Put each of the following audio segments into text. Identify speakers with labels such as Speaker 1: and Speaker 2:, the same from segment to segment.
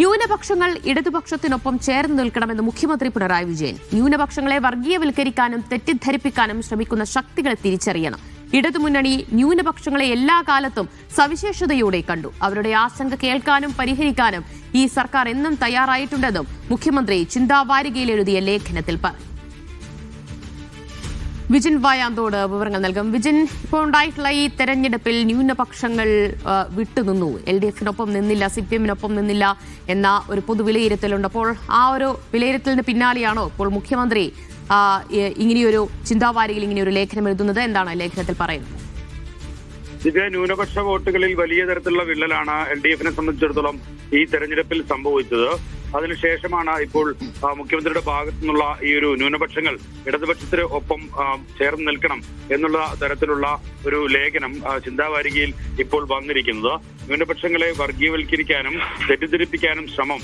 Speaker 1: ന്യൂനപക്ഷങ്ങൾ ഇടതുപക്ഷത്തിനൊപ്പം ചേർന്ന് നിൽക്കണമെന്ന് മുഖ്യമന്ത്രി പിണറായി വിജയൻ. ന്യൂനപക്ഷങ്ങളെ വർഗീയവൽക്കരിക്കാനും തെറ്റിദ്ധരിപ്പിക്കാനും ശ്രമിക്കുന്ന ശക്തികളെ തിരിച്ചറിയണം. ഇടതുമുന്നണി ന്യൂനപക്ഷങ്ങളെ എല്ലാ കാലത്തും സവിശേഷതയോടെ കണ്ടു. അവരുടെ ആശങ്ക കേൾക്കാനും പരിഹരിക്കാനും ഈ സർക്കാർ എന്നും തയ്യാറായിട്ടുണ്ടെന്നും മുഖ്യമന്ത്രി ചിന്താവാരികയിൽ എഴുതിയ ലേഖനത്തിൽ പറഞ്ഞു വിജിൻ വായാന്തോട് വിവരങ്ങൾ നൽകും. വിജിൻ ഇപ്പോൾ ഉണ്ടായിട്ടുള്ള ഈ തെരഞ്ഞെടുപ്പിൽ ന്യൂനപക്ഷങ്ങൾ വിട്ടുനിന്നു. എൽ ഡി എഫിനൊപ്പം നിന്നില്ല സി പി എമ്മിനൊപ്പം നിന്നില്ല എന്ന ഒരു പൊതു വിലയിരുത്തലുണ്ട് അപ്പോൾ ആ ഒരു വിലയിരുത്തലിന് പിന്നാലെയാണോ ഇപ്പോൾ മുഖ്യമന്ത്രി ഇങ്ങനെയൊരു ചിന്താവാരിയിൽ ഇങ്ങനെയൊരു ലേഖനം എഴുതുന്നത്? എന്താണ് ലേഖനത്തിൽ പറയുന്നത്?
Speaker 2: ഇത് ന്യൂനപക്ഷ വോട്ടുകളിൽ വലിയ തരത്തിലുള്ള വിള്ളലാണ് എൽ ഡി എഫിനെ സംബന്ധിച്ചിടത്തോളം ഈ തെരഞ്ഞെടുപ്പിൽ സംഭവിച്ചത്. അതിനുശേഷമാണ് ഇപ്പോൾ മുഖ്യമന്ത്രിയുടെ ഭാഗത്തു നിന്നുള്ള ഈ ഒരു ന്യൂനപക്ഷങ്ങൾ ഇടതുപക്ഷത്തിന് ഒപ്പം ചേർന്ന് നിൽക്കണം എന്നുള്ള തരത്തിലുള്ള ഒരു ലേഖനം ചിന്താവാരികയിൽ ഇപ്പോൾ വന്നിരിക്കുന്നത്. ന്യൂനപക്ഷങ്ങളെ വർഗീയവൽക്കരിക്കാനും തെറ്റിദ്ധരിപ്പിക്കാനും ശ്രമം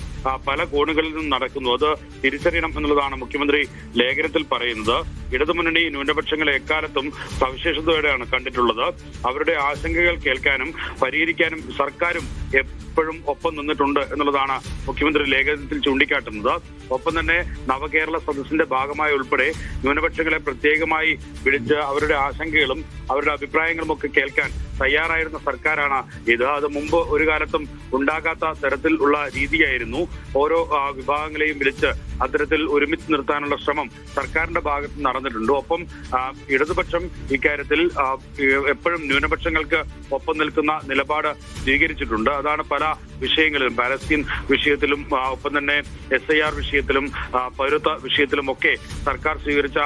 Speaker 2: പല കോണുകളിൽ നിന്നും നടക്കുന്നു. അത് തിരിച്ചറിയണം എന്നുള്ളതാണ് മുഖ്യമന്ത്രി ലേഖനത്തിൽ പറയുന്നത്. ഇടതുമുന്നണി ന്യൂനപക്ഷങ്ങളെ എക്കാലത്തും സവിശേഷതയോടെയാണ് കണ്ടിട്ടുള്ളത്. അവരുടെ ആശങ്കകൾ കേൾക്കാനും പരിഹരിക്കാനും സർക്കാരും എപ്പോഴും ഒപ്പം നിന്നിട്ടുണ്ട് എന്നുള്ളതാണ് മുഖ്യമന്ത്രി ലേഖനത്തിൽ ചൂണ്ടിക്കാട്ടുന്നത്. ഒപ്പം തന്നെ നവകേരള സദസ്സിന്റെ ഭാഗമായി ഉൾപ്പെടെ ന്യൂനപക്ഷങ്ങളെ പ്രത്യേകമായി വിളിച്ച് അവരുടെ ആശങ്കകളും അവരുടെ അഭിപ്രായങ്ങളും ഒക്കെ കേൾക്കാൻ തയ്യാറായിരുന്ന സർക്കാരാണ് ഇത്. അത് മുമ്പ് ഒരു കാലത്തും ഉണ്ടാകാത്ത തരത്തിൽ ഉള്ള രീതിയായിരുന്നു. ഓരോ വിഭാഗങ്ങളെയും വിളിച്ച് അത്തരത്തിൽ ഒരുമിച്ച് നിർത്താനുള്ള ശ്രമം സർക്കാരിന്റെ ഭാഗത്ത് നടന്നിട്ടുണ്ട്. ഒപ്പം ഇടതുപക്ഷം ഇക്കാര്യത്തിൽ എപ്പോഴും ന്യൂനപക്ഷങ്ങൾക്ക് ഒപ്പം നിൽക്കുന്ന നിലപാട് സ്വീകരിച്ചിട്ടുണ്ട്. അതാണ് പല വിഷയങ്ങളിലും പാലസ്തീൻ വിഷയത്തിലും ഒപ്പം തന്നെ എസ് ഐ ആർ വിഷയത്തിലും പൗരത്വ വിഷയത്തിലും ഒക്കെ സർക്കാർ സ്വീകരിച്ച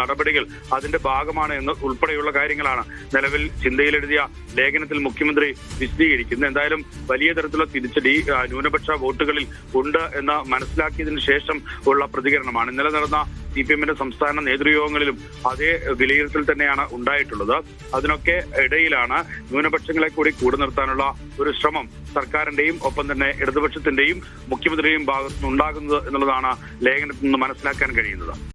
Speaker 2: നടപടികൾ അതിന്റെ ഭാഗമാണ് എന്ന് ഉൾപ്പെടെയുള്ള കാര്യങ്ങളാണ് നിലവിൽ ചിന്തയിലെഴുതിയ ലേഖനത്തിൽ മുഖ്യമന്ത്രി വിശദീകരിക്കുന്നത്. എന്തായാലും വലിയ തരത്തിലുള്ള തിരിച്ചടി ന്യൂനപക്ഷ വോട്ടുകളിൽ ഉണ്ട് എന്ന് മനസ്സിലാക്കിയതിനു ശേഷം ഉള്ള പ്രതികരണമാണ്. ഇന്നലെ നടന്ന സി പി എമ്മിന്റെ സംസ്ഥാന നേതൃയോഗങ്ങളിലും അതേ വിലയിരുത്തൽ തന്നെയാണ് ഉണ്ടായിട്ടുള്ളത്. അതിനൊക്കെ ഇടയിലാണ് ന്യൂനപക്ഷങ്ങളെ കൂടി കൂടെ നിർത്താനുള്ള ഒരു ശ്രമം സർക്കാരിന്റെയും ഒപ്പം തന്നെ ഇടതുപക്ഷത്തിന്റെയും മുഖ്യമന്ത്രിയുടെയും ഭാഗത്തുനിന്ന് ഉണ്ടാകുന്നത് എന്നുള്ളതാണ് ലേഖനത്തിൽ നിന്ന് മനസ്സിലാക്കാൻ കഴിയുന്നത്.